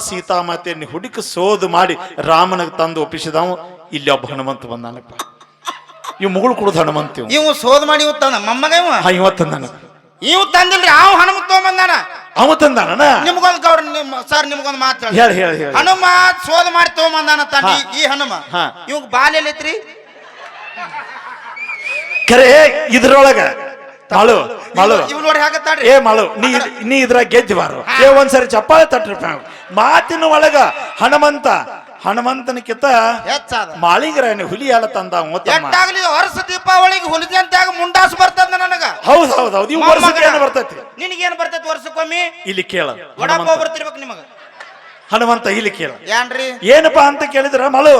ಸೀತಾಮಾತೆಯನ್ನು ಹುಡುಕಿ ಸೋದು ಮಾಡಿ ರಾಮನಿಗೆ ತಂದು ಒಪ್ಪಿಸಿದವ ಇಲ್ಲಿ ಒಬ್ಬ ಹನುಮಂತ ಬಂದಾನಪ್ಪ. ಇವ್ ಮುಗುಳು ಕುಡ್ದು ಹನುಮಂತ ಇವ. ಇವ್ ಸೋದ್ ಮಾಡಿ ಇವ್ ತಂದ ಮೊಮ್ಮಗ ಇವ. ಹಾ ಇವ ತಂದಾನ. ಇವ್ ತಂದಿಲ್ರಿ ಅವ್ ಹನುಮಂತ ತಗೊಂಬಂದಾನ ಅವ ತಂದಾನ ನಿಮ್ಗೊಂದ್ ಗೌಡ ನಿಮ್ ಸರ್ ನಿಮ್ಗೊಂದ್ ಮಾತು ಹೇಳಿ. ಹೇಳಿ ಹೇಳಿ ಹೇಳಿ. ಹನುಮ ಸೋದ್ ಮಾಡಿ ತಗೊಂಬಂದಾನ ತಾನ ಹಾ. ಈ- ಹನುಮ. ಹಾ. ಇವ್ ಬಾಲ್ ಎಲ್ಲೈತ್ರಿ ಖರೆ ಇದ್ರೊಳಗ. ಮಾಳು ಮಾಳು. ಇವ್ ನೋಡಿ ಹಾಕತ್ತಾಡ್ರಿ ಏ ಮಾಳು ನೀ ಇದ್- ನೀ ಇದ್ರಾಗ ಗೆದ್ದು ಬಾರು. ಏ ಒಂದ್ಸರಿ ಚಪ್ಪಾಳೆ ತಟ್ರಿ ಪ್ಯಾವ್. ಮಾತಿನ ಒಳಗ ಹನುಮಂತ ಹನುಮಂತನಕ್ಕಿಂತ ಹೆಚ್ಚಾದ. ಮಾಳಿಂಗರಾಯನ ಹುಲಿ ಎಲ್ಲ ತಂದ ಎಟ್ಟಾಗ್ಲಿ ವರ್ಷ ದೀಪಾವಳಿಗೆ ಹುಲಿದಂತ್ಯಾಗ ಮುಂಡಾಸ್ ಬರ್ತದ ನನಗ. ಹೌದ್ ಹೌದ್ ಹೌದು. ಇವ್ ವರ್ಷಕ್ಕೆ ಏನು ಬರ್ತೈತಿ? ನಿನಗೇನ್ ಬರ್ತೈತಿ ವರ್ಷಕ್ಕೊಮ್ಮೆ? ಇಲ್ಲಿ ಕೇಳ. ವಡಾಪಾವ್ ಬರ್ತಿರ್ಬೇಕು ನಿಮಗ. ಹನುಮಂತ ಇಲ್ಲಿ ಕೇಳ. ಏನ್ರಿ? ಏನಪ್ಪಾ ಅಂತ ಕೇಳಿದ್ರ ಮಳು?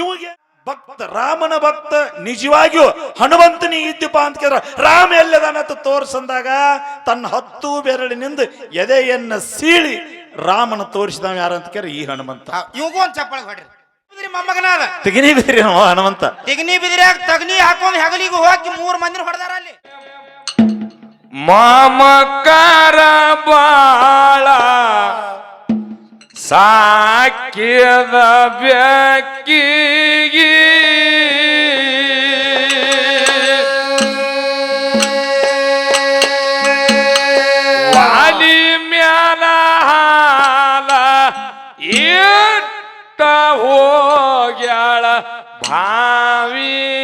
ಇವಿಗೆ ಭಕ್ತ ರಾಮನ ಭಕ್ತ ನಿಜವಾಗಿಯೂ ಹನುಮಂತನಿ ಇದ್ದಪ್ಪ ಅಂತ ಕೇಳಿದ್ರ. ರಾಮ ಎಲ್ಲದಾನ ತೋರ್ಸಂದಾಗ ತನ್ನ ಹತ್ತು ಬೆರಳಿನಿಂದ ಎದೆಯನ್ನ ಸೀಳಿ ರಾಮನ ತೋರಿಸಿದವ ಯಾರು ಅಂತ ಕೇಳಿ ಈ ಹನುಮಂತ. ಇವ್ಗೂ ಒಂದ್ ಚಪ್ಪಳ ಹೊಡ್ರಿ ಬಿದ್ರಿ ಮೊಮ್ಮಗನಾದ. ತೆಗಿನಿ ಬಿದ್ರಿ ಅವ ಹನುಮಂತ. ತೆಗನಿ ಬಿದಿರ್ಯಾಗ ತಗ್ನಿ ಹಾಕೊಂಡ್ ಹೆಗಲಿಗೆ ಹೋಗಿ ಮೂರ್ ಮಂದಿನ ಹೊಡೆದಾರ ಅಲ್ಲಿ. ಮಾಮಕಾರ ಬಾಳ ಸಾಕ್ಯದ ಬೆಕ್ಕಿಗೆ ಇಟ್ಟ ಹೋಗ್ಯಾಳ ಭಾವಿ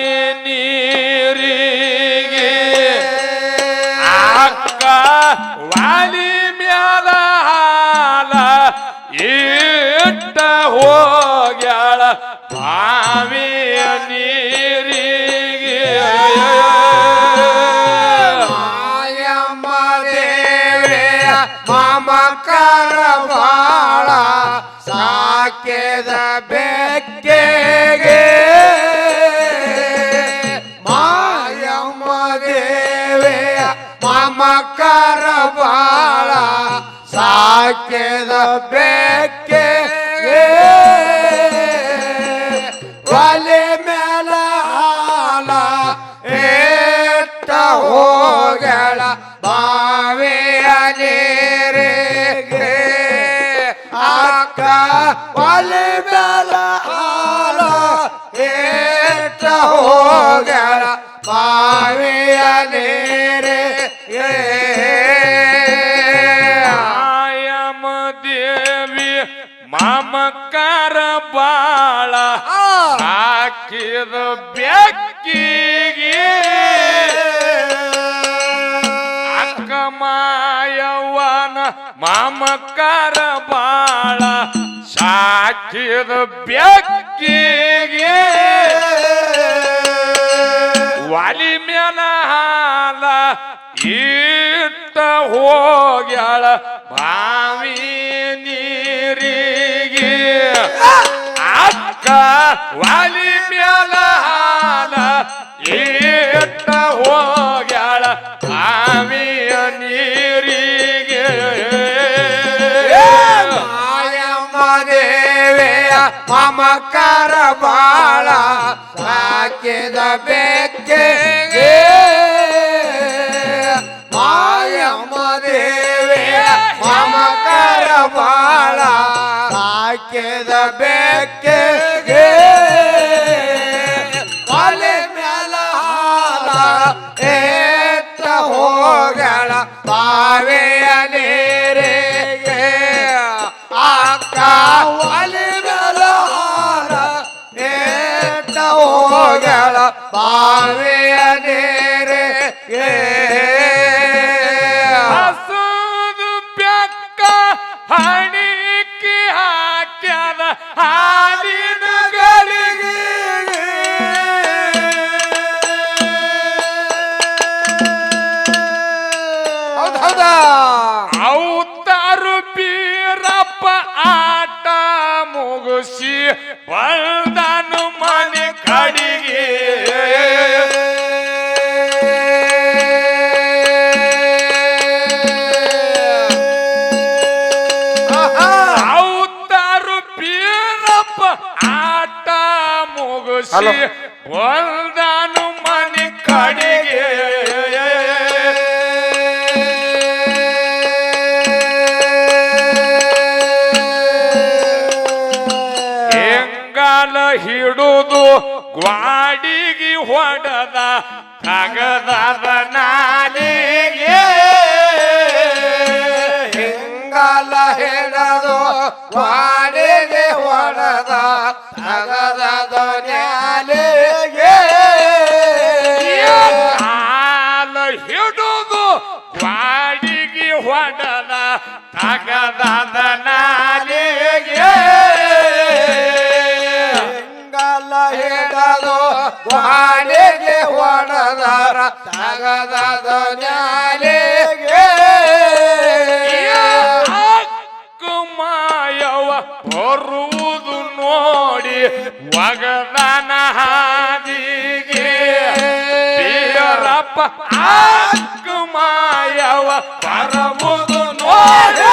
ಸಾಕ್ಯದ ಬೆಕ್ಕೆಗೆ ಮಾಯಮ್ಮ ದೇವೆ ಮಮಕಾರ ಬಾಳ ಸಾಕೆದ ಬೆಕ್ಕೆಗೆ ಅಕ್ಕ ಒಲೆ ಮೇಲ ಹಾಲ ಏಟ ಬಾವಿಯ ನೀರಿಗೆ ಆಯಮ ದೇವಿ ಮಾಮಕಾರ ಬಾಳ ಹಾಕಿದ ಬೆಕ್ಕಿಗೆ. ಮಮಕಾರ ಬಾಳ ಸಾಕಿದ ಬೆಕ್ಕಿಗೆ ವಾಲಿ ಮ್ಯಾಲ ಹಾಲ ಇಟ್ಟ ಹೋಗ್ಯಾಳ ಬಾವಿ ನೀರಿಗೆ. ಅಕ್ಕ ವಾಲಿ ಮ್ಯಾಲ ಬಾಳ ಸಾಕಿದ ಬೆಕ್ಕೆಗೆ ಮಾಯಮ್ಮ ದೇವೆಯ ಮಮಕಾರ ಬಾಳ ಸಾಕಿದ ಬೆಕ್ಕೆಗೆ ಹೋಗಳ ಹಲೋ. ಒಂದಾನು ಮನೆ ಕಡೆಗೆ. ಹೆಂಗಾಲ ಹಿಡುದು ಗ್ವಾಡಿಗೆ ಹೊಡದ ತಗದದ ನಾಲಿಗೆ. ಹೆಂಗಾಲ ಹಿಡದು ಗ್ವಾಡಿ ವಾಡಿಗೆ ಹೊಡೆದಾರ ತಗದ ನ್ಯಾಲಿಗೆ. ಮಾಯವ ಹೊರುವುದು ನೋಡಿ ಒಗದನ ಹಾದಿಗೆ. ಬೀರಪ್ಪ ಅಕ್ಕ ಮಾಯವ ಬರುವುದು ನೋಡಿ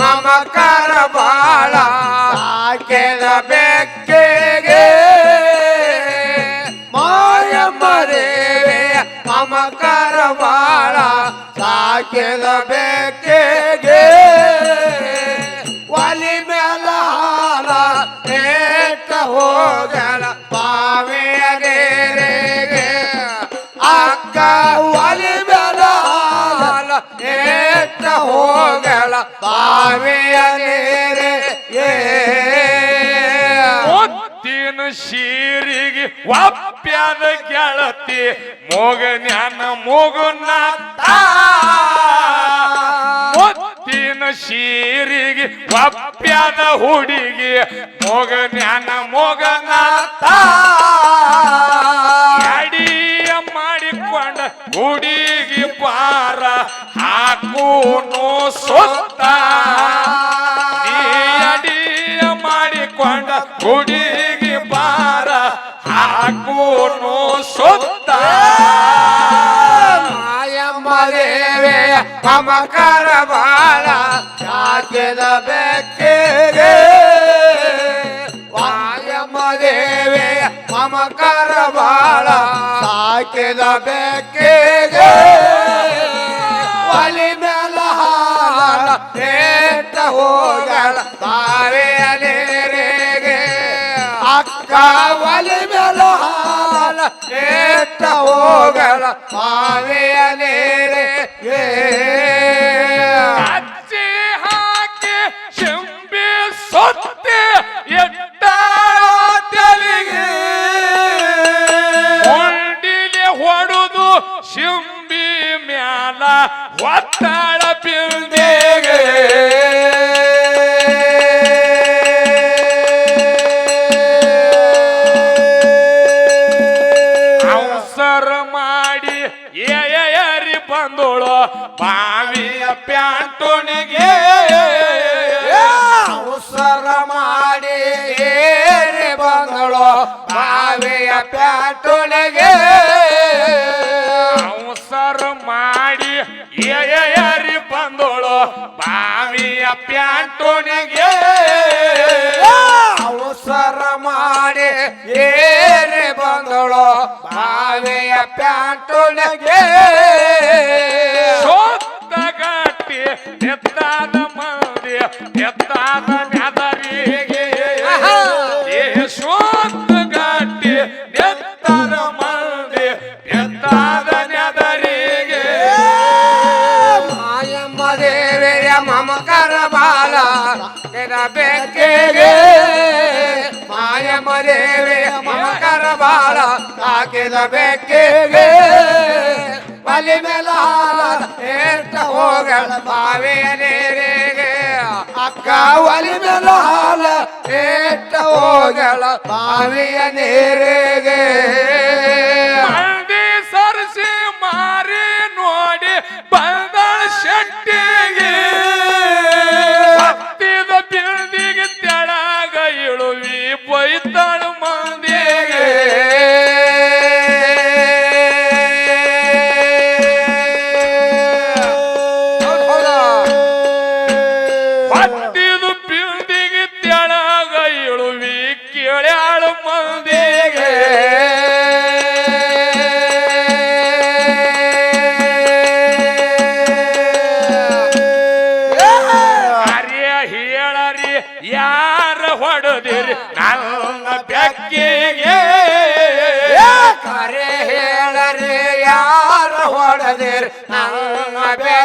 ಮಮಕಾರ ಬಾಳ ಸಾಕೆದ ಬೆಕ್ಕಿಗೆ ಮಾಯಮ್ಮ ದೇವೆಯ ಮಮಕಾರ ಬಾಳ ಸಾಕೆದ ಬೆಕ್ಕಿಗೆ ಒಲಿ ಮೇಲ ಹಾಲ ಹೋಗಲ ಪಾವೆಯ ಹೋಗಲ ಪಾವೆಯ ನೀರಿಗೆ ಮುತ್ತಿನ ಶೀರಿಗೆ ಒಪ್ಪ್ಯಾದ ಗೆಳತಿ, ಮೊಗನ್ಯಾನ ಮೊಗನಾಥ. ಮುತ್ತಿನ ಶೀರಿಗೆ ಒಪ್ಪ್ಯಾದ ಹುಡುಗಿ, ಮೊಗನ್ಯಾನ ಮೋಗನ ಅಡಿಯ ಮಾಡಿಕೊಂಡ ಪಾರ ಹಾಕೂನು ಸುತ್ತ. ಅಡಿಯ ಮಾಡಿಕೊಂಡ ಗುಡಿಗೆ ಪಾರ ಹಾಕೂನು ಸುತ್ತ. ಮಾಯಮ್ಮ ದೇವೆಯ ಮಮಕಾರ ಬಾಳ ಸಾಕಿದ ಬೆಕ್ಕಿಗೆ ಮಾಯಮ್ಮ ದೇವೆಯ ಮಮಕಾರ ಬಾಳ ಸಾಕೆದ ಬೆಕ್ಕಿಗೆ ಏಟ ಹೋಗಲ ತಾವೆಯ ನೀರಿಗೆ. ಅಕ್ಕ ಒಲಿ ಮೇಲ ಹಾಲ ಏಟ ಹೋಗಲ ತಾವೆಯ ನೀರಿಗೆ. ಅಜ್ಜಿ ಹಾಕಿ ಶಿಂಬಿ ಸೊತ್ತೆ ಎಟ್ಟ ತೆಲಿಗೆ. ಹೊಂಡಿಲೆ ಹೊಡುದು ಶಿಂಬಿ ಮ್ಯಾಲ ಒತ್ತಳ ಬಿಲ್ದೆಗೆ ಮಾಡಿ ಏರಿ ಬಂದೋಳು. ಬಾವಿಯ ಪ್ಯಾಂಟೋನಿಗೆ ಉಸರ ಮಾಡಿ ಏರಿ ಬಂದಳು. ಬಾವಿಯ ಪ್ಯಾಂಟೋನಿಗೆ ಉಸರ ಮಾಡಿ ಏರಿ ಬಂದೋಳು. ಬಾವಿಯ ಪ್ಯಾಂಟೋನಿಗೆ ಬಂದಳು ಬಾವಿಯ ಪ್ಯಾಟುಳಿಗೆ. ಸೋತ್ತ ಗಟ್ಟಿ ಎತ್ತಾದ ಮಂದಿ ಎತ್ತಾದ ದೇವಿಯ ಮಮಕರ ಬಾಲ ಬೆಕ್ಕಿಗೆ. ಮಾಯಮ್ಮ ದೇವಿಯ ಮಮಕರ ಬಾಲ ಹಾಕಿದ ಬೆಕ್ಕಿಗೆ. ಬಲಿ ಮೇಲ ಹಾಲ ಏಟ ಹೋಗಳ ಬಾವಿಯ ನೀರಿಗೆ ಅಕ್ಕ ಒಲಿ ಮೇಲ ಹಾಲ ಏಟ ಹೋಗಳ ಬಾವೆಯ ನೀರಿಗೆ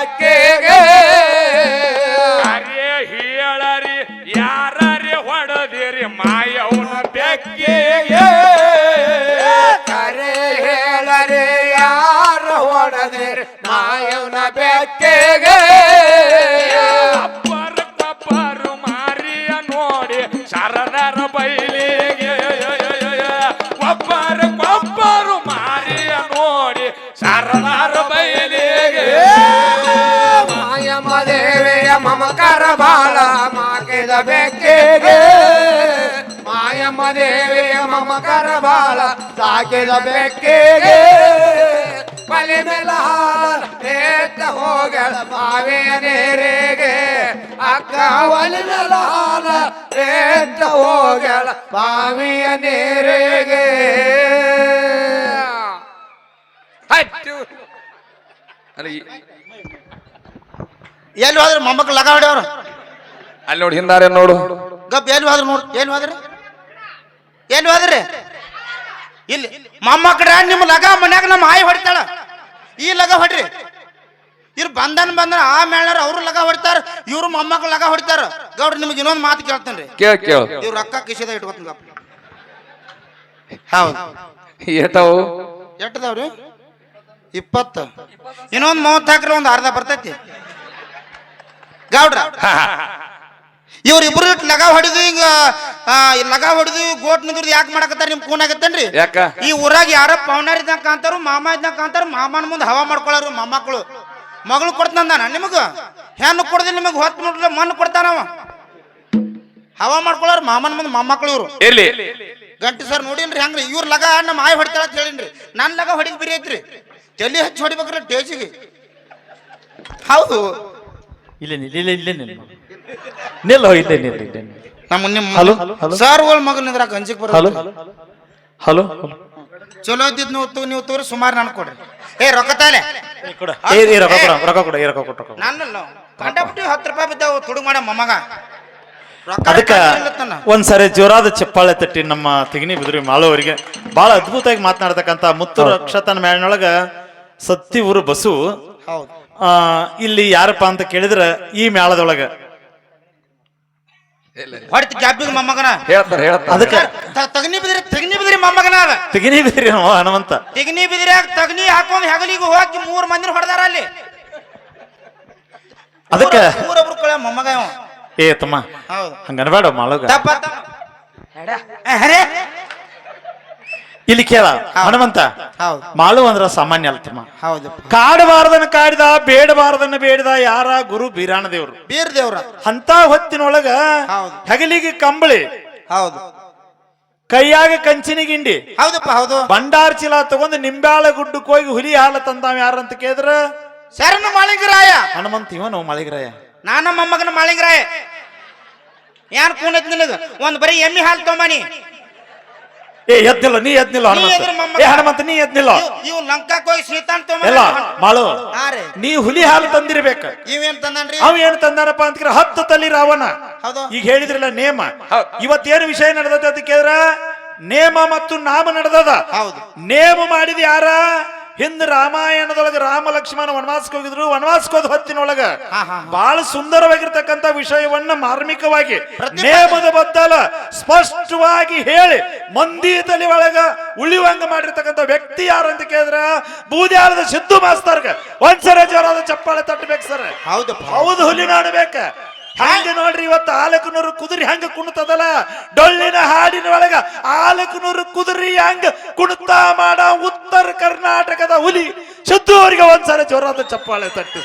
ಬೆಕ್ಕಿಗೆ ಅರೆ ಬೆಕ್ಕಿಗೆ ಮಾಯಮ್ಮ ದೇವಿಯ ಮಮಕರ ಬಾಳ ಸಾಕಿದ ಬೆಕ್ಕೆಗೆ ಬಲಿ ಮೇಲ ಹಾಲ ಏತ ಹೋಗಳ ಮಾವೆಯ ನೇರೆಗೆ ಅಕ್ಕ ಒಲಿ ಮೇಲ ಹಾಲ ಏತ ಹೋಗಳ ಬಾವಿಯ ನೇರೆಗೆ ಈ- ಎಲ್ಲಿ ಹೋದ್ರೆ ಮೊಮ್ಮಕ್ಕಳು ಲಗ ಹೊಡೆಯವ್ರು ಅಲ್ಲಿ ನೋಡಿ ಹಿಂದಾರೆ ನೋಡು. ಗಪ್ ಎಲ್ಲಿ ಹೋದ್ರಿ ನೋಡು ಎಲ್ಲಿ ಹೋದ್ರಿ? ಎಲ್ಲಿ ಹೋದ್ರಿ? ಇಲ್ಲಿ. ಮೊಮ್ಮಕ್ಳ ನಿಮ್ಮ ಲಗ ಮನ್ಯಾಗ ನಮ್ಮ ಹಾಯಿ ಹೊಡಿತಾಳ. ಈ ಲಗ ಹೊಡ್ರಿ. ಇವ್ರು ಬಂದನ್ ಬಂದ್ರ ಆ ಮೇಳರ್ ಅವ್ರು ಲಗ ಹೊಡಿತಾರ ಇವ್ರು ಮೊಮ್ಮಕ್ಳು ಲಗ ಹೊಡಿತಾರ. ಗೌಡ್ರಿ ನಿಮ್ಗೆ ಇನ್ನೊಂದು ಮಾತು ಕೇಳ್ತೇನ್ರಿ. ಕೇಳ ಕೇಳ. ಇವ್ರ ಅಕ್ಕ ಕಿಶದ ಇಟ್ಕೊತೀನಿ ಗಪ್ಪ ಹೌದು. ಎಟ್ಟವು ಎಟ್ಟದವ್ರಿ ಇಪ್ಪತ್ತು. ಇನ್ನೊಂದು ಮೂವತ್ತು ಹಾಕ್ರಿ ಒಂದು ಅರ್ಧ ಬರ್ತೈತಿ. ಗೌಡ್ರ ಇವ್ರಿಬ್ರು ಇಟ್ ಲಗ ಹೊಡೆದು ಹಿಂಗ ಲಗ ಹೊಡೆದು ಗೋಟ್ ನಿಂದ್ರದ್ ಯಾಕೆ ಮಾಡಕತ್ತಾರ ನಿಮ್ ಫೋನ್ ಆಗತ್ತೇನ್ರಿ? ಯಾಕ? ಈ ಊರಾಗ ಯಾರ ಪವನಾರ್ ಇದ್ದಂಗ ಕಾಂತಾರು ಮಾಮ ಇದ್ದಂಗ ಕಾಂತಾರು ಮಾಮನ ಮುಂದೆ ಹವಾ ಮಾಡ್ಕೊಳ್ಳಾರು ಮೊಮ್ಮಕ್ಕಳು ಮಗಳು ಕೊಡ್ತಾನ ನಿಮಗ? ಹೆಣ್ಣು ಕೊಡದಿ ನಿಮಗೆ ಹೊತ್ತು ನೋಡ್ಲ ಮಣ್ಣು ಕೊಡ್ತಾನವ ಹವಾ ಮಾಡ್ಕೊಳ್ಳಾರ ಮಾಮನ ಮುಂದೆ ಮೊಮ್ಮಕ್ಕಳು ಇವ್ರು. ಗಂಟು ಗಂಟೆ ಸರ್ ನೋಡಿನ್ರಿ ಹೆಂಗ್ರಿ? ಇವ್ರ ಲಗ ನಮ್ಮ ಆಯ್ ಹೊಡಿತಾಳ ಅಂತ ಹೇಳಿನ್ರಿ. ನನ್ನ ಲಗ ಹೊಡಿಗೆ ಬಿರಿ ಐತ್ರಿ. ಜಲ್ಲಿ ಹಚ್ಚಿ ಹೊಡಿಬೇಕ್ರಿ ಟೇಜಿಗೆ. ಹೌದು. ಇಲ್ಲ ಇಲ್ಲ ಇಲ್ಲ ಇಲ್ಲ ನಿಲ್ಲ ಇಲ್ಲೇ ನಿಲ್ಲ ಇಲ್ಲೇ ನಮ್ಮ ನಿಮ್ಮ ಹಲೋ, ಹಲೋ. ಸರ್ಗಳ ಮಗಲ್ ನಿಂದ್ರ ಗಂಜಿಗೆ ಹಲೋ ಬರೋದು. ಹಲೋ? ಚಲೋ ಇದ್ದಿದ್ ನೀವು ತು- ನೀವು ತೋರಿ ಸುಮಾರು ನನ್ ಕೊಡ್ರಿ. ಏ ರೊಕ್ಕ ತಾಲೆ. ಕೊಡ. ಏ ಏ, ರೊಕ್ಕ ಕೊಡ ರೊಕ್ಕ ಕೊಡ ಏ ರೊಕ್ಕ ಕೊಡ ರೊಕ್ಕ ಕೊಡ. ಕಂಡಬಿಟ್ಟು ಹತ್ತು ರೂಪಾಯಿ ಬಿದ್ದಾವು ತುಡುಗ್ ಮಾಡ ಮೊಮ್ಮಗ. ರೊಕ್ಕ ಅದಕ್ಕ ಇಲ್ಲತ್ತನ. ಒಂದ್ಸರಿ ಜೋರಾದ ಚಪ್ಪಾಳೆ ತಟ್ಟಿ ನಮ್ಮ ತೆಗಿನಿ ಬಿದ್ರಿ ಮಾಳವರಿಗೆ. ಬಹಳ ಅದ್ಭುತವಾಗಿ ಮಾತನಾಡ್ತಕ್ಕಂತ ಮುತ್ತು ರಕ್ಷತನ ಮೇಳನೊಳಗ ಸತ್ತಿ ಊರು ಬಸು. ಹೌದು. ಆ, ಇಲ್ಲಿ ಯಾರಪ್ಪ ಅಂತ ಕೇಳಿದ್ರೆ ಈ ಮೇಳದೊಳಗ. ಹೊಡಿತ ಗ್ಯಾಪಿಗೆ ಮೊಮ್ಮಗನ. ಹೇಳ್ತಾರ ಹೇಳ್ತಾರ ಅದಕ್ಕ ತಗನಿ ಬಿದ್ರಿ ತಗನಿ ಬಿದ್ರಿ ಮೊಮ್ಮಗನ ಅದ ತೆಗಿನಿ ಬಿದ್ರಿ ಅವ ಹನುಮಂತ. ತೆಗನಿ ಬಿದ್ರಿಯಾಗ ತಗನಿ ಹಾಕೊಂಡ್ ಹೆಗಲಿಗೆ ಹೋಗಿ ಮೂರ್ ಮಂದಿ ಹೊಡೆದಾರ ಅಲ್ಲಿ. ಅದಕ್ಕೆ ಮೂರೊಬ್ರು ಕಳೆ ಮೊಮ್ಮಗ ಇವ ಏ ತಮ್ಮ ಹೌದು. ಹಂಗನ್ಬೇಡ ಮಾಳೋಗ. ತಪ್ಪ ತಪ್ಪ. ಇಲ್ಲಿ ಕೇಳ ಹನುಮಂತ ಹೌದು. ಮಾಳು ಅಂದ್ರ ಸಾಮಾನ್ಯ ಅಲ್ಲ ತಮ್ಮ. ಹೌದು. ಕಾಡಬಾರದನ್ನ ಕಾಡಿದ ಬೇಡಬಾರದನ್ನ ಬೇಡದ ಯಾರ ಗುರು ಬೀರಾಣ ದೇವ್ರು? ಬೀರ್ ದೇವ್ರ. ಅಂತ ಹೊತ್ತಿನೊಳಗ ಹಗಲಿಗೆ ಕಂಬಳಿ ಹೌದು. ಕೈಯಾಗ ಕಂಚಿನ ಗಿಂಡಿ ಹೌದಪ್ಪ ಹೌದು. ಬಂಡಾರ್ ಚೀಲ ತಗೊಂಡು ನಿಂಬಾಳ ಗುಡ್ಡಕ್ಕೆ ಹೋಗಿ ಹುಲಿ ಹಾಲ ತಂದಾವ ಯಾರಂತ ಕೇಳಿದ್ರ? ಶರಣ ಮಾಳಿಂಗರಾಯ. ಹನುಮಂತ ಇವನು ನಾ ನಮ್ಮ ಮಗನ ಮಾಳಿಂಗರಾಯ. ಯಾರು ಕೂನೈತ್ ನಿನಗ? ಒಂದ್ ಬರೀ ಎಮ್ಮಿ ಹಾಲು ತೊಂಬನಿ ಏ ಎದ್ನಿಲ್ಲ ನೀ ಎದ್ನಿಲ್ಲ ಹನುಮಂತ. ಏ ಹನುಮಂತ ನೀ ಎದ್ನಿಲ್ಲ ಇವ್- ಲಂಕಾಕ್ ಹೋಗಿ ಎಲ್ಲ ತೊಂಬ ಮಾಳು. ನೀ ಹುಲಿ ಹಾಲು ತಂದಿರ್ಬೇಕ. ಇವೇನ್ ತಂದನ್ರಿ ಅವ ಏನ್ ತಂದಾನಪ್ಪ ಅಂತ ಹತ್ತು ತಲಿ ರಾವಣ. ಈಗ ಹೇಳಿದ್ರಲ್ಲ ನೇಮ. ಇವತ್ತೇನು ವಿಷಯ ನಡೆದದ ಅಂತ ಕೇಳಿದ್ರ ನೇಮ ಮತ್ತು ನಾಮ ನಡೆದದ. ನೇಮ ಮಾಡಿದ ಯಾರ? ಹಿಂದ್ ರಾಮಾಯಣದೊಳಗೆ ರಾಮ ಲಕ್ಷ್ಮಣ ವನವಾಸಕ್ಕೆ ಹೋಗಿದ್ರು. ವನವಾಸಕ್ಕೆ ಹೋದ ಹೊತ್ತಿನೊಳಗ ಬಹಳ ಸುಂದರವಾಗಿರ್ತಕ್ಕಂಥ ವಿಷಯವನ್ನ ಮಾರ್ಮಿಕವಾಗಿ ನೇಮದ ಬದ್ದಲ ಸ್ಪಷ್ಟವಾಗಿ ಹೇಳಿ ಮಂದಿ ತಲೆ ಒಳಗ ಉಳಿವಂಗ ಮಾಡಿರ್ತಕ್ಕಂಥ ವ್ಯಕ್ತಿ ಯಾರು ಅಂತ ಕೇಳಿದ್ರ ಬೂದ್ಯಾಳದ ಸಿದ್ದು ಮಾಸ್ತರ್ಗ. ಒಂದ್ಸರ ಜೋರಾದ ಚಪ್ಪಾಳೆ ತಟ್ಟಬೇಕು ಸರ್. ಹೌದು ಹೌದು ಹುಲಿ ನೋಡ್ಬೇಕ ಹಂಗ ನೋಡ್ರಿ ಇವತ್ತು ಆಲಕನೂರು ಕುದುರಿ ಹಂಗ ಕುಣಿತದಲ್ಲ? ಡೊಳ್ಳಿನ ಹಾಡಿನ ಒಳಗ ಆಲಕನೂರು ಕುದುರಿ ಹಂಗ ಕುಣಿತಾ ಮಾಡ ಉತ್ತರ ಕರ್ನಾಟಕದ ಹುಲಿ. ಸಿದ್ದು ಅವರಿಗೆ ಒಂದ್ಸಲ ಜೋರಾದ ಚಪ್ಪಾಳೆ ತಟ್ಟಿ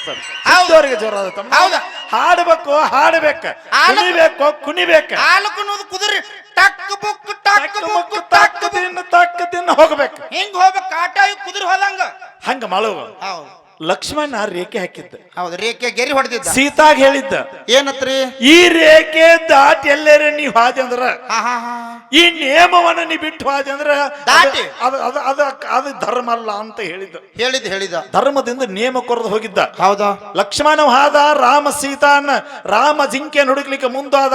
ಹೌದು. ಅವರಿಗೆ ಜೋರಾದ ತಮ್ಮ. ಹೌದಾ? ಹಾಡಬೇಕು ಹಾಡ್ಬೇಕ. ಆಲಕ- ಕುಣಿಬೇಕು ಆಲಕನೂರು ಕುದುರಿ ಟಕ್ ಬುಕ್ ಟಕ್ ಬುಕ್ ಟಕ್ ತಿನ್ನ ತಕ್ಕ ತಿನ್ನ ಹೋಗ್ಬೇಕು. ಹಿಂಗ್ ಹೋಗ್ಬೇಕು ಕಾಟಾಗಿ ಕುದುರೆ ಹೋದಂಗ. ಹಂಗ ಮಾಡುವ ಹೌದು. ಲಕ್ಷ್ಮಣ ರೇಖೆ ಹಾಕಿದ್ದ. ಹೌದು ರೇಖೆ ಗೆರಿ ಹೊಡೆದಿದ್ದ. ಸೀತಾಗ ಹೇಳಿದ್ದ. ಏನತ್ರಿ? ಈ ರೇಖೆ ದಾಟಿ ಎಲ್ಲೇರೆ ನೀ ಹಾದಿ ಅಂದ್ರ? ಈ ನಿಯಮವನ್ನ ನೀ ಬಿಟ್ಟು ಹಾದಿ ಅಂದ್ರ? ದಾಟಿ. ಅದು ಅದು ಅದು ಅದು ಧರ್ಮ ಅಲ್ಲ ಅಂತ ಹೇಳಿದ ಹೇಳಿದ್ ಹೇಳಿದ ಧರ್ಮದಿಂದ ನಿಯಮ ಕೊರದು ಹೋಗಿದ್ದ. ಹೌದಾ. ಲಕ್ಷ್ಮಣ ಹಾದ ರಾಮ ಸೀತಾನ ರಾಮ ಜಿಂಕೆ ಹುಡುಕ್ಲಿಕ್ಕೆ ಮುಂದಾದ.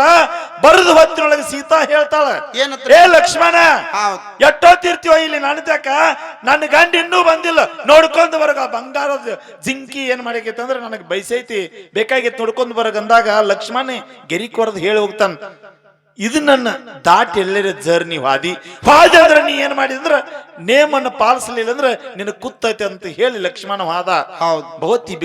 ಬರೆದು ಹೊತ್ತಿನೊಳಗೆ ಸೀತಾ ಹೇಳ್ತಾಳ ಏನತ್ರಿ? ಏ ಲಕ್ಷ್ಮಣ. ಎಷ್ಟೊತ್ತಿರ್ತೀವ ಇಲ್ಲಿ ನನ್ನ ತಕ ನನ್ನ ಗಂಡ ಇನ್ನೂ ಬಂದಿಲ್ಲ. ನೋಡ್ಕೊಂಡು ಬರಗ ಬಂಗಾರದ ಜಿಂಕಿ ಏನ್ ಮಾಡಕೈತಿ ಅಂದ್ರೆ ನನಗೆ ಬೈಸೈತಿ. ಬೇಕಾಗಿತ್ತು ನೋಡ್ಕೊಂಡ್ ಬರಗಂದಾಗ ಲಕ್ಷ್ಮಣ ಗೆರಿ ಕೊರದ್ ಹೇಳಿ ಹೋಗ್ತಾನ. ಇದು ನನ್ನ ದಾಟಿ ಎಲ್ಲರ ಜರ್ನಿ ವಾದಿ. ಹಾದಿ ಅಂದ್ರೆ ನೀ ಏನ್ ಮಾಡಿದ್ರ ನೇಮನ್ನ ಪಾಲಿಸಲಿಲ್ಲ ಅಂದ್ರೆ ನಿನ್ನ ಕುತ್ತೈತೆ ಅಂತ ಹೇಳಿ ಲಕ್ಷ್ಮಣ ವಾದ. ಹೌದು. ಬಹುತಿ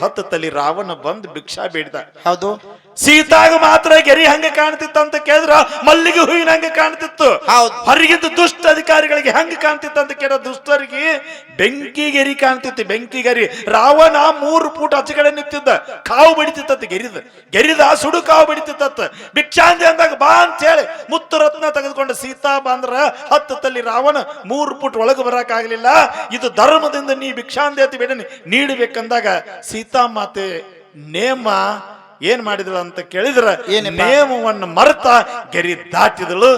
ಹತ್ತ ತಲಿ ರಾವಣ ಬಂದ್ ಭಿಕ್ಷಾ ಬೇಡ್ದ. ಹೌದು. ಸೀತಾಗ ಮಾತ್ರ ಗೆರಿ ಹಂಗೆ ಕಾಣ್ತಿತ್ತು ಅಂತ ಕೇಳಿದ್ರ ಮಲ್ಲಿಗೆ ಹೂವಿನ ಹಂಗೆ ಕಾಣ್ತಿತ್ತು. ಹೊರಗಿದ್ದ ದುಷ್ಟ ಅಧಿಕಾರಿಗಳಿಗೆ ಹಂಗೆ ಕಾಣ್ತಿತ್ತು ಅಂತ ಕೇಳ ದುಷ್ಟರಿಗೆ ಬೆಂಕಿ ಗೆರಿ ಕಾಣ್ತಿತ್ತು ಬೆಂಕಿ ಗೆರಿ. ರಾವಣ ಮೂರು ಪೂಟ ಹಚ್ಚಗಡೆ ನಿಂತಿದ್ದ ಕಾವು ಬಡಿತಿತ್ತ ಗೆರಿದ. ಗೆರಿದ ಸುಡು ಕಾವು ಬಡಿತಿತ್ತ ಭಿಕ್ಷಾಂತಿ ಅಂದಾಗ ಬಾ ಅಂತ ಹೇಳಿ ಮುತ್ತು ರತ್ನ ತೆಗೆದುಕೊಂಡ ಸೀತಾ ಬಂದ್ರ ಹತ್ತು ತಲ್ಲಿ ರಾವಣ ಮೂರು ಪೂಟ್ ಒಳಗೆ ಬರಕ್ ಆಗ್ಲಿಲ್ಲ ಇದು ಧರ್ಮದಿಂದ ನೀ ಭಿಕ್ಷಾಂತಿ ಅಂತ ಬೇಡ ನೀಡಬೇಕಂದಾಗ ಸೀತಾ ಮಾತೆ ನೇಮ ಏನ್ ಮಾಡಿದಳು ಅಂತ ಕೇಳಿದ್ರ ನಿಯಮವನ್ನು ನೇಮವನ್ನು ಮರೆತ ಗೆರಿ ದಾಟಿದಳು.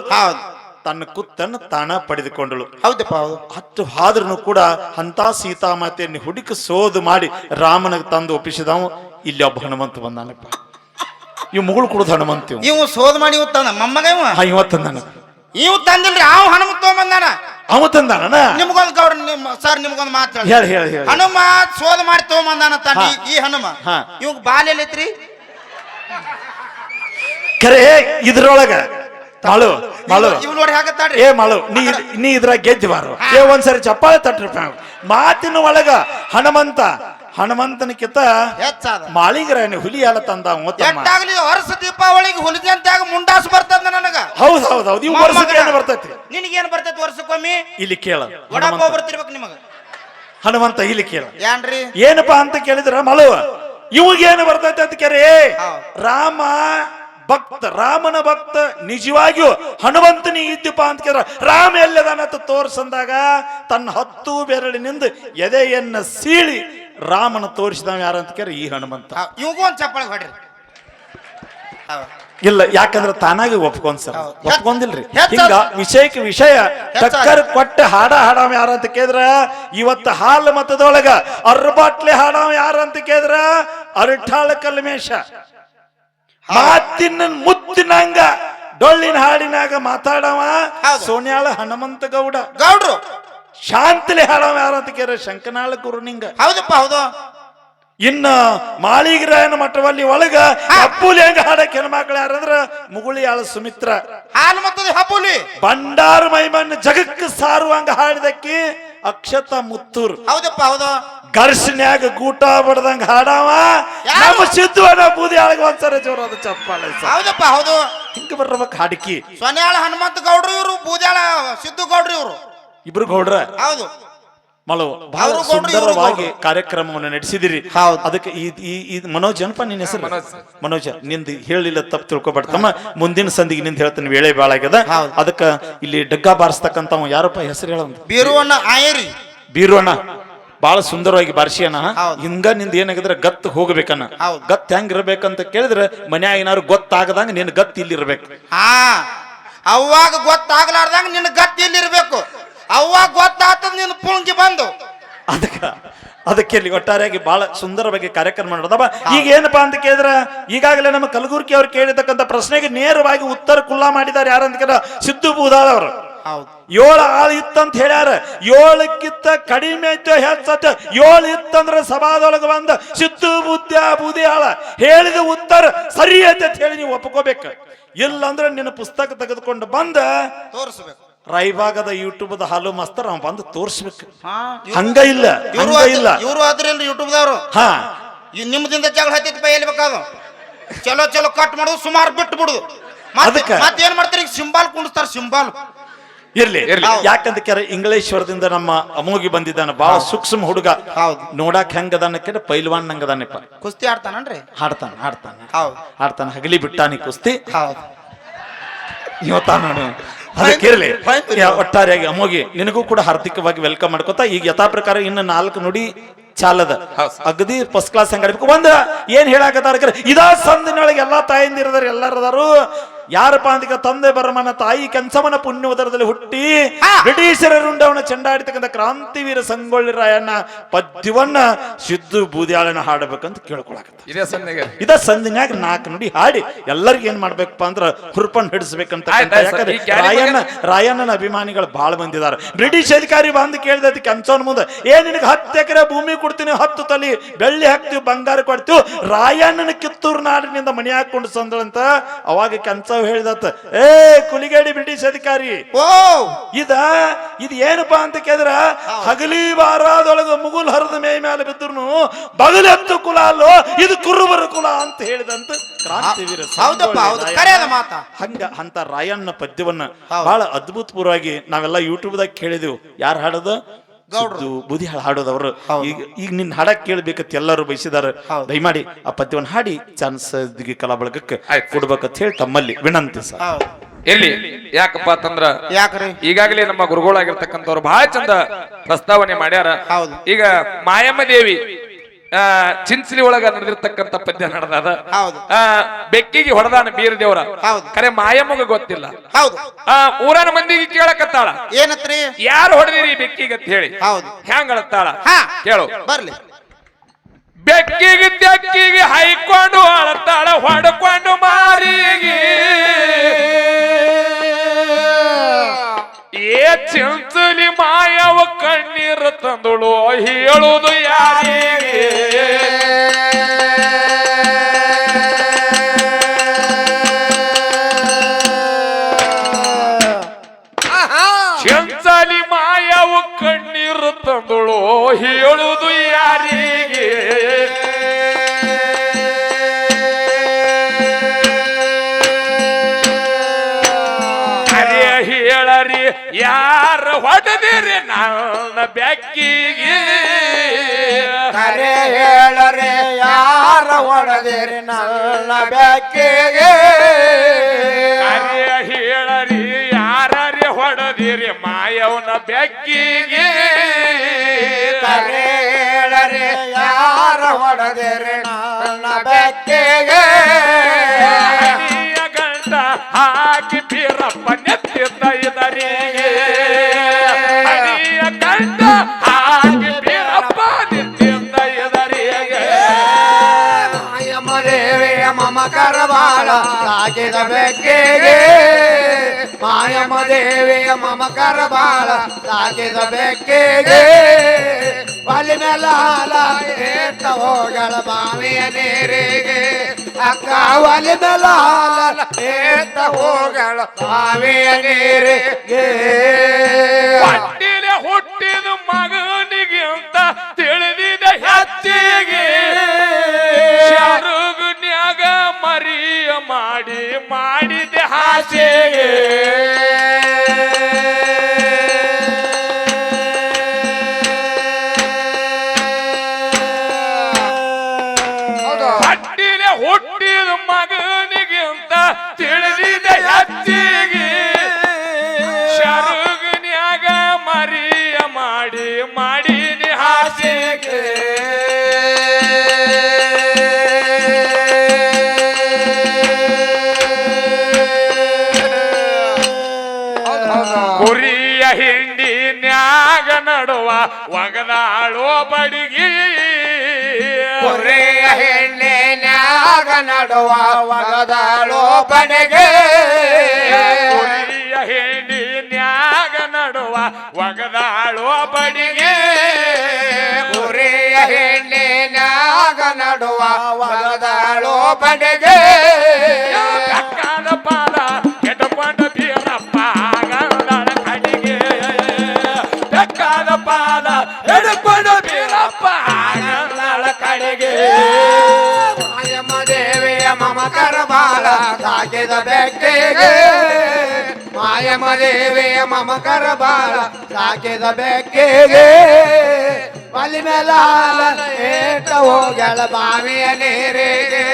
ತನ್ನ ಕುತ್ತನ್ನು ತಾಣ ಪಡೆದುಕೊಂಡಳು. ಹೌದಪ್ಪ ಹೌದು. ಹತ್ತು ಆದ್ರೂ ಕೂಡ ಅಂತ ಸೀತಾಮಾತೆಯನ್ನು ಹುಡುಕಿ ಸೋದು ಮಾಡಿ ರಾಮನಿಗೆ ತಂದು ಒಪ್ಪಿಸಿದವ. ಇಲ್ಲಿ ಒಬ್ಬ ಹನುಮಂತ ಬಂದಾನಪ್ಪ. ಇವ್ ಮುಗುಳು ಕೊಡುದು ಹನುಮಂತ ಇವ ಸೋದ್ ಮಾಡಿ ಇವ್ ತಂದ ಮೊಮ್ಮಗ ಇವ ತಂದಾನ. ಇವ್ ತಂದಿಲ್ರಿ ಅವ್ ಹನುಮಂತ ತಗೊಂಬಂದಾನ ಅವ ತಂದಾನ ನಿಮ್ಗೊಂದ್ ಗೌಡ ನಿಮ್ ಸರ್ ನಿಮ್ಗೊಂದ್ ಮಾತು ಹೇಳಿ. ಹೇಳಿ ಹನುಮ ಸೋದ್ ಮಾಡಿ ತಗೊಂಬಂದಾನ ತಾನ ಈ- ಹನುಮ. ಇವಾಗ ಬಾಲ್ ಎಲ್ಲೈತ್ರಿ ಖರೆ ಇದ್ರೊಳಗ. ಮಾಳು. ಮಳು ನೋಡಿ ಹಾಕತ್ತಾಡ್ರಿ ಏ ಮಳು ನೀ ನೀ ಇದ್ರ ಗೆದ್ದಿಬಾರು ಏ ಒಂದ್ಸರಿ ಚಪ್ಪಾಳೆ ತಟ್ರಿ ಮಾತಿನ ಒಳಗ ಹನುಮಂತ ಹನುಮಂತನಕ್ಕಿಂತ ಹೆಚ್ಚಾದ. ಮಾಳಿಗರ ಹುಲಿ ಎಲ್ಲ ತಂದ ಎಟ್ಟಾಗ್ಲಿ ವರ್ಷ ದೀಪಾವಳಿಗೆ ಹುಲಿ ಮುಂಡಾಸ್ ಬರ್ತದ ನನಗ. ಹೌದ್ ಹೌದ್ ಹೌದು. ಇವು ವರ್ಷಕ್ಕೆ ಏನು ಬರ್ತೈತಿ? ನಿನಗೇನ್ ಬರ್ತೈತಿ ವರ್ಷಕ್ಕೊಮ್ಮೆ? ಇಲ್ಲಿ ಕೇಳ ವಡಾಪಾವ್ ಬರ್ತಿರ್ಬೇಕು ನಿಮಗ. ಹನುಮಂತ ಇಲ್ಲಿ ಕೇಳ. ಏನ್ರಿ? ಏನಪ್ಪಾ ಅಂತ ಕೇಳಿದ್ರ ಮಳುವ ಇವಾಗೇನು ಬರ್ತೈತೆ ಅಂತ ಕೆರೆ? ರಾಮ ಭಕ್ತ ರಾಮನ ಭಕ್ತ ನಿಜವಾಗಿಯೂ ಹನುಮಂತನಿ ಇದ್ದಪ್ಪ ಅಂತ ಕೇಳ ರಾಮ ಎಲ್ಲದಾನಂತ ತೋರಿಸಂದಾಗ ತನ್ನ ಹತ್ತು ಬೆರಳಿನಿಂದ ಎದೆಯನ್ನ ಸೀಳಿ ರಾಮನ ತೋರಿಸಿದವ ಯಾರಂತ ಅಂತ ಕೇಳಿ ಈ ಹನುಮಂತ. ಇವಗೂ ಒಂದು ಚಪ್ಪಾಳೆ ಹೊಡ್ರಿ. ಇಲ್ಲ ಯಾಕಂದ್ರೆ ತಾನಾಗಿ ಒಪ್ಕೊಂಡ್ ಸರ್. ಒಪ್ಕೊಂಡಿಲ್ರಿ. ಹಿಂಗ ವಿಷಯಕ್ಕೆ ವಿಷಯ ಟಕ್ಕರ್ ಕೊಟ್ಟ ಹಾಡ ಹಾಡಾವ ಯಾರ ಅಂತ ಕೇಳಿದ್ರ ಇವತ್ತು ಹಾಲು ಮತದೊಳಗ ಅರ್ಬಾಟ್ಲೆ ಹಾಡಾವ ಯಾರ ಅಂತ ಕೇಳಿದ್ರ ಅರ್ಠಾಳ ಕಲ್ಮೇಶ. ಮಾತಿನ ಮುತ್ತಿನಂಗ ಡೊಳ್ಳಿನ ಹಾಡಿನಾಗ ಮಾತಾಡವ ಸೋನಿಯಾಳ ಸೋನ್ಯಾಳ ಹನುಮಂತ ಗೌಡ. ಗೌಡ್ರು. ಶಾಂತಲೆ ಹಾಡವ ಯಾರ ಅಂತ ಕೇಳಿದ್ರ ಶಂಕನಾಳ ಗುರುನಿಂಗ ಹೌದಪ್ಪ ಹೌದು. ಇನ್ನ ಮಾಳಿಗ್ರಾಯನ ಮಠವಲ್ಲಿ ಒಳಗ ಹಬ್ಬುಲಿ ಹೆಂಗ ಹಾಡಕ್ ಹೆಣ್ಮಕ್ಳು ಯಾರಂದ್ರ ಮುಗುಳಿಯಾಳ ಸುಮಿತ್ರ. ಹಾಲು ಮತ್ತದ ಹಬ್ಬುಲಿ. ಬಂಡಾರ ಮೈಮನ್ ಜಗಕ್ಕೆ ಸಾರುವಂಗ ಹಾಡಿದಕ್ಕಿ ಅಕ್ಷತ ಮುತ್ತೂರ್. ಹೌದಪ್ಪ ಹೌದ. ಘರ್ಷನ್ಯಾಗ ಗೂಟ ಬಡ್ದಂಗ ಹಾಡವ? ನಮ್ಮ ಸಿದ್ಧವನ ಬೂದಿ ಆಳಗ ಒಂದ್ಸರ ಜೋರಾದ ಚಪ್ಪಾಳೆ. ಹೌದಪ್ಪ ಹೌದು. ಹಿಂಗ ಬರ್ಬೇಕು ಹಾಡಿಕಿ. ಸೊನ್ಯಾಳ ಹನುಮಂತ ಗೌಡ್ರು ಇವರು ಬೂದ್ಯಾಳ ಸಿದ್ದು ಗೌಡ್ರು ಇವರು. ಇಬ್ರು ಗೌಡ್ರ? ಹೌದು. ಮಳು ಬಹಳ ಸುಂದರವಾಗಿ. ಕಾರ್ಯಕ್ರಮವನ್ನು ನಡೆಸಿದಿರಿ. ಹೌದು. ಅದಕ್ಕೆ ಈ ಮನೋಜ್ ಅನ್ಪ ನಿನ್ನ ಹೆಸರು? ಮನೋಜ್. ಮನೋಜ ನಿಂದ ಹೇಳಿಲ್ಲ ತಪ್ಪು ತಿಳ್ಕೊಬಾರ್ದಮ್ಮ ಮುಂದಿನ ಸಂದಿಗೆ ನಿಂದ ಹೇಳ್ತೇನೆ ವೇಳೆ ಬಾಳ ಆಗ್ಯದ. ಅದಕ್ಕೆ ಅದಕ್ಕ ಇಲ್ಲಿ ಡಗ್ಗ ಬಾರಿಸ್ತಕ್ಕಂತ ಯಾರಪ್ಪ ಹೆಸರು ಹೇಳ ಬೀರುವಣ್ಣ ಆಯರಿ. ಬೀರುವಣ್ಣ. ಬಹಳ ಸುಂದರವಾಗಿ ಬಾರಿಸಿಯನ ಹೌದು. ಹಿಂಗ ನಿಂದ ಏನಾಗಿದ್ರೆ ಗತ್ ಹೋಗ್ಬೇಕನ್ನ ಹೌದು. ಗತ್ ಹೆಂಗ್ ಇರ್ಬೇಕಂತ ಕೇಳಿದ್ರೆ ಮನ್ಯಾಗ ಏನಾರು ಗೊತ್ತಾಗದಂಗ ನಿನ್ ಗತ್ ಇಲ್ಲಿ ಇರ್ಬೇಕು ಅವಾಗ ಗೊತ್ತಾಗ್ಲಾರ್ದಂಗ ನಿನ್ನ ಗತ್ತಿ ಇರ್ಬೇಕು ಅವಾಗ ಗೊತ್ತಾತದ ನಿನ್ನ ಪುಂಗಿ ಬಂದು. ಅದಕ್ಕ ಅದಕ್ಕೆ ಇಲ್ಲಿ ಒಟ್ಟಾರೆಯಾಗಿ ಬಹಳ ಸುಂದರವಾಗಿ ಕಾರ್ಯಕ್ರಮ ನಡೆದವ ಈಗ ಏನಪ್ಪಾ ಅಂತ ಕೇಳಿದ್ರೆ? ಈಗಾಗಲೇ ನಮ್ಮ ಕಲಗುರ್ಕಿ ಅವ್ರು ಕೇಳಿರ್ತಕ್ಕಂಥ ಪ್ರಶ್ನೆಗೆ ನೇರವಾಗಿ ಉತ್ತರ ಕುಲ್ಲಾ ಮಾಡಿದ್ದಾರೆ ಯಾರಂತ ಅಂತ ಕೇಳಿದ್ರ? ಸಿದ್ದು ಬೂದಾಳ್ ಅವರು. ಹೌದು. ಏಳು ಆಳು ಇತ್ತಂತ ಹೇಳ್ಯಾರ. ಏಳಕ್ಕಿತ್ತ ಕಡಿಮೆ ಐತೆ ಹೆಚ್ಚತ್ತ ಏಳು ಇತ್ತಂದ್ರ ಸಭಾದೊಳಗೆ ಬಂದ ಸಿದ್ದು ಬುದ್ಧ ಬೂದಿ ಆಳ ಹೇಳಿದ ಉತ್ತರ ಸರಿ ಐತೆ ಅಂತ ಹೇಳಿ ನೀವು ಒಪ್ಕೋಬೇಕು. ಇಲ್ಲಂದ್ರೆ ನಿನ್ನ ಪುಸ್ತಕ ತೆಗೆದುಕೊಂಡು ಬಂದ ತೋರಿಸ್ಬೇಕು. ರಾಯಭಾಗದ ಯೂಟ್ಯೂಬ್ದ ಹಾಲು ಮಸ್ತರ್ ಅವ ಬಂದು ತೋರಿಸ್ಬೇಕು. ಹಾ. ಹಂಗ ಇಲ್ಲ ಇವರು ಇಲ್ಲ. ಇವರು ಯೂಟ್ಯೂಬ್ದವ್ರು? ಹಾ. ನಿಮ್ದಿಂದ ಜಗಳ ಹತ್ತಿತ್ತು ಪೈ ಎಲ್ಬೇಕಾದು ಚಲೋ ಚಲೋ ಕಟ್ ಮಾಡುದು ಸುಮಾರು ಬಿಟ್ಟು ಬಿಡುದು ಅದಕ್ಕೆ. ಮತ್ತೆ ಏನ್ ಮಾಡ್ತಾರೆ? ಈಗ ಸಿಂಬಾಲ್ ಕುಣಿಸ್ತಾರ ಸಿಂಬಾಲ್. ಇರ್ಲಿ. ಯಾಕಂದ್ರೆ ಯಾಕಂತ ಕೇಳ ಇಂಗ್ಲೇಶ್ವರದಿಂದ ನಮ್ಮ ಅಮೋಗಿ ಬಂದಿದ್ದಾನೆ ಬಹಳ ಸೂಕ್ಷ್ಮ ಹುಡುಗ. ಹೌದು. ನೋಡಾಕ್ ಹೆಂಗದಾನ ಕೇಳ ಪೈಲ್ವಾನ್ ನಂಗದಾನಪ್ಪ ಕುಸ್ತಿ ಆಡ್ತಾನನ್ರಿ? ಹಾಡ್ತಾನ ಹಾಡ್ತಾನ ಹೌದು. ಹಾಡ್ತಾನ ಹಗಲಿ ಬಿಟ್ಟಾನಿ ಕುಸ್ತಿ. ಹೌದು. ಇವತ್ತ ನೋಡು. ಅದಕ್ಕಿರ್ಲಿ ಒಟ್ಟಾರೆಯಾಗಿ ಅಮೋಗಿ ನಿನಗೂ ಕೂಡ ಹಾರ್ದಿಕವಾಗಿ ವೆಲ್ಕಮ್ ಮಾಡ್ಕೊತಾ ಈಗ ಯಥಾ ಪ್ರಕಾರ ಇನ್ನು ನಾಲ್ಕು ನುಡಿ ಚಾಲದ. ಅಗದಿ ಫಸ್ಟ್ ಕ್ಲಾಸ್ ಹಂಗಾಡ್ಬೇಕು ಒಂದ್ ಏನ್ ಹೇಳಾಕತ್ತಾರ ಇದಾ ಸಂದಿನೊಳಗೆ ಎಲ್ಲಾ ತಾಯಿಂದಿರದಾರ ಎಲ್ಲಾರದಾರು. ಯಾರಪ್ಪ ಅಂತ ತಂದೆ ಬರಮನ ತಾಯಿ ಕಂಸವನ ಪುಣ್ಯೋದರದಲ್ಲಿ ಹುಟ್ಟಿ. ಬ್ರಿಟಿಷರ ರುಂಡವನ ಚೆಂಡಾಡಿತಕ್ಕಂಥ ಕ್ರಾಂತಿವೀರ ಸಂಗೊಳ್ಳಿ ರಾಯಣ್ಣ ಪದ್ಯವನ್ನ ಸಿದ್ದು ಬೂದಿಯಾಳನ ಹಾಡಬೇಕಂತ ಕೇಳ್ಕೊಳಕತ್ತ ಇದೇ ಸಂಧಿನ್ಯಾಗ ನಾಲ್ಕು ನುಡಿ ಹಾಡಿ ಎಲ್ಲರಿಗೂ ಏನ್ ಮಾಡ್ಬೇಕಪ್ಪ ಅಂದ್ರ ಹುರ್ಪನ್ ಹಿಡಿಸ್ಬೇಕಂತ ಯಾಕಂದ್ರೆ ರಾಯಣ್ಣ ರಾಯಣ್ಣನ ಅಭಿಮಾನಿಗಳು ಬಾಳ ಬಂದಿದ್ದಾರೆ ಬ್ರಿಟಿಷ್ ಅಧಿಕಾರಿ ಬಂದು ಕೇಳಿದೈತಿ ಕಂಚವನ್ ಮುಂದೆ ಏ ನಿನಗೆ ಹತ್ತು ಎಕರೆ ಭೂಮಿ ಕೊಡ್ತೀನಿ ಹತ್ತು ತಲಿ ಬೆಳ್ಳಿ ಹಾಕ್ತಿವಿ ಬಂಗಾರ ಕೊಡ್ತೀವಿ ರಾಯಣ್ಣನ ಕಿತ್ತೂರು ನಾಡಿನಿಂದ ಮನೆ ಹಾಕೊಂಡು ಸಂದಳಂತ ಅವಾಗ ಕಂಚವ್ ಹೇಳಿದತ್ತ ಏ ಕುಲಿಗೇಡಿ ಬ್ರಿಟಿಷ್ ಅಧಿಕಾರಿ ಓ! ಇದ ಇದು ಏನಪ್ಪಾ ಅಂತ ಕೇಳಿದ್ರ ಹಗಲಿ ಬಾರದೊಳಗ ಮುಗುಲ್ ಹರಿದ ಮೇ ಮೇಲೆ ಬಿದ್ರು ಬಗಲೆತ್ತು ಕುಲ ಅಲ್ಲೋ ಇದು ಕುರುಬರ ಕುಲ ಅಂತ ಹೇಳಿದಂತ ಕ್ರಾಂತಿವೀರ ಹೌದಪ್ಪ ಹೌದು ಸಂಗೊಳ್ಳಿ ಕರೆಯದ ಮಾತ. ಹಂಗ ಅಂತ ರಾಯಣ್ಣ ಪದ್ಯವನ್ನ. ಬಹಳ ಅದ್ಭುತಪೂರ್ವವಾಗಿ ನಾವೆಲ್ಲ ಯೂಟ್ಯೂಬ್ದಾಗ ಕೇಳಿದೆವು. ಯಾರು ಹಾಡೋದು? ಗೌಡ್ರು. ಬುದಿ ಹಾಡೋದವ್ರು. ಈಗ ಈಗ ನಿನ್ ಹಾಡ ಕೇಳ್ಬೇಕಂತ ಎಲ್ಲರೂ ಬಯಸಿದಾರೆ. ದಯಮಾಡಿ ಆ ಪದ್ಯವನ್ನು ಹಾಡಿ ಚಾನ್ಸ್ ಕಲಾ ಬಳಗಕ್ಕೆ. ಕೊಡ್ಬೇಕಂತ ಹೇಳಿ ತಮ್ಮಲ್ಲಿ ವಿನಂತಿ ಸರ್. ಎಲ್ಲಿ? ಇರ್ಲಿ ಯಾಕಪ್ಪ ಅಂತಂದ್ರ ಯಾಕ್ರಿ? ಈಗಾಗಲೇ ನಮ್ಮ ಗುರುಗಳಾಗಿರ್ತಕ್ಕಂಥವ್ರು ಬಹಳ ಚಂದ ಪ್ರಸ್ತಾವನೆ ಮಾಡ್ಯಾರ. ಹೌದು. ಈಗ ಮಾಯಮ್ಮ ದೇವಿ ಚಿಂಚಲಿ ಒಳಗ ನಡೆದಿರ್ತಕ್ಕಂಥ ಪದ್ಯ. ಆ ಬೆಕ್ಕಿಗೆ ಹೊಡೆದಾನ ಬೀರ ದೇವ್ರ ಕರೆ ಮಾಯಮ್ಮಗ ಗೊತ್ತಿಲ್ಲ. ಹೌದು. ಆ ಊರನ ಮಂದಿಗೆ ಕೇಳಕತ್ತಾಳ. ಏನತ್ರಿ? ಯಾರು ಹೊಡೆದಿರಿ ಬೆಕ್ಕಿಗೆ ಅಂತ ಹೇಳಿ. ಹೌದು. ಹ್ಯಾಂಗ ಅಳತ್ತಾಳ ಹಾ. ಕೇಳು. ಬರ್ಲಿ. ಬೆಕ್ಕಿಗೆ ತೆಕ್ಕಿಗೆ ಹೈಕೊಂಡು ಅಳತ್ತಾಳ ಹೊಡ್ಕೊಂಡು ಮಾರಿಗೆ. ಏ ಚಿಂಚಲಿ ಮಾಯವ ಕಣ್ಣೀರು ತಂದಳು ಹೇಳುವುದು ಯಾರಿಗೆ? ನನ್ನ ಬೆಕ್ಕಿಗೆ ಕರೆ ಹೇಳರೆ ಯಾರ ಒಡದೇರಿ ನನ್ನ ಬೆಕ್ಕಿಗೆ ಕರೆ ಹೇಳರಿ ಯಾರರಿ ಹೊಡೆದಿರಿ ಮಾಯವನ ಬೆಕ್ಕಿಗೆ ಕರೆ ಹೇಳರೆ ಯಾರ ಹೊಡೆದಿರಿ ನನ್ನ ಬೆಕ್ಕಿಗೆ ಸಾಕಿದ ಬೆಕ್ಕಿಗೆ ಮಾಯಮ್ಮ ದೇವಿಯ ಮಮಕರ ಬಾಳ ಸಾಕಿದ ಬೆಕ್ಕಿಗೆ ಬಲಿ ಮೇಲ ಹಾಲ ಏತ ಹೋಗಳ ಬಾವಿಯ ನೀರಿಗೆ. ಅಕ್ಕ ಒಲಿ ಮೇಲ ಹಾಲ ಏತ ಹೋಗಳ ಬಾವಿಯ ನೀರಿಗೆ. ಹುಟ್ಟಿದ ಮಗನಿಗೆ ಅಂತ ತಿಳಿದಿದ ಹೆಚ್ಚಿಗೆ. ಮಾಡಿ ಮಾಡಿದೆ ಹಾಸಿಗೆ. ಒಗದಾಳೋ ಬಡಿಗಿ. ಕೊರೆಯ ಹೆಣ್ಣಿನ್ಯಾಗ ನಡುವ ಮಗದಾಳೋ ಬನೆಗೆ ಕೊರೆಯ ಹೆಣ್ಣಿನ್ಯಾಗ ನ್ಯಾಗ ನಡುವ ಒಗದಾಳೋ ಬಡಿಗಿ. ಕೊರೆಯ ಹೆಣ್ಣಿನ್ಯಾಗ ನಡುವ ಒಗದಾಳೋ ಬನೆಗೆ ಮಾಯಮ್ಮ ದೇವಿಯ ಮಮಕರ ಬಾಲ ಸಾಕಿದ ಬೆಕ್ಕಿಗೆ ಬಲಿ ಮೇಲ ಏಟ ಹೋಗಳ ಬಾವಿಯ ನೀರಿಗೆ.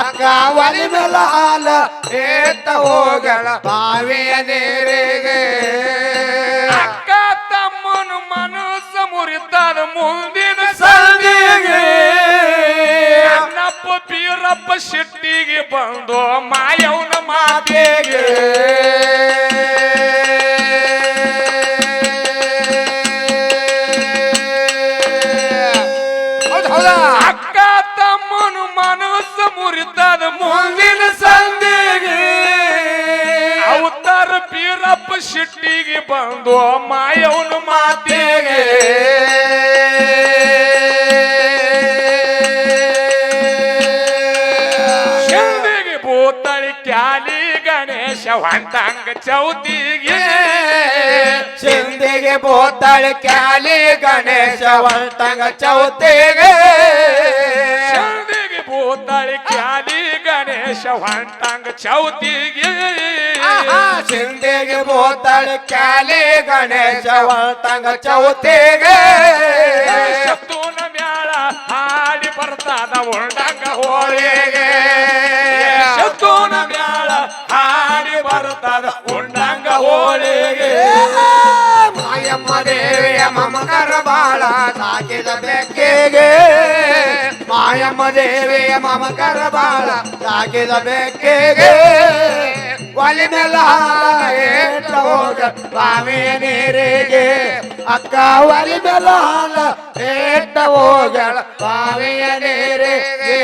ಅಕ್ಕ ಒಲಿ ಮೇಲ ಹಾಲ ಏಟ ಹೋಗಳ ಬಾವಿಯ ನೀರಿಗೆ. ಅಕ್ಕ ತಮ್ಮನು ಮನಸ್ಸ ಮುರಿತಾದ ಮುಂದಿನ ಸಂದಿಗೆ. ಅಣ್ಣಪ್ಪ ಬೀರಪ್ಪ ಶೆಟ್ಟಿಗೆ ಬಂದು ಮಾಯವನ ಮಾತೆ ಮಾಯವನು ಮಾತಿಗೆ ಚಂದಿಗೆ ಭೂತಳಿ ಕ್ಯಾಲಿ ಗಣೇಶ ಹೊಂದಂಗ ಚೌತಿಗೆ ಚಿಂದಿಗೆ ಬೋತಾಳೆ ಕ್ಯಾಲಿ ಗಣೇಶ ಹೊಂಟಂಗ ಚೌತಿಗೆ ಚಂದಿಗೆ ಭೂತಳಿ ಕ್ಯಾಲಿ ಗಣೇಶ ಚಿಂದಿಗೆ ಬೋತಾಳೆ ಕ್ಯಾಲೆ ಗಣೇಶ ತಂಗ ಚೌತಿಗೆ. ಶಬ್ದೂನ ಮ್ಯಾಳ ಹಾಡಿ ಬರ್ತದ ಉಂಡಂಗ ಹೋಳಿಗೆ. ಶಬ್ದೂನ ಮ್ಯಾಳ ಹಾಡಿ ಬರ್ತದ ಉಂಡಂಗ ಹೋಳಿಗೆ. ಮಾಯಮ್ಮ ದೇವಿಯ ಮಮಕರ ಬಾಳ ಸಾಕಿದ ಬೆಕ್ಕಿಗೆ. ಮಾಯಮ್ಮ ದೇವಿಯ ಮಮಕರ ಬಾಳ ಸಾಕಿದ ಬೆಕ್ಕಿಗೆ. ಬಾವಿ ನೀರಿಗೆ ಅಕ್ಕ ವರಿ ಬೆಲಾಲ ಏಟ ಹೋಗಳ ಬಾವಿಯ ನೀರಿಗೆ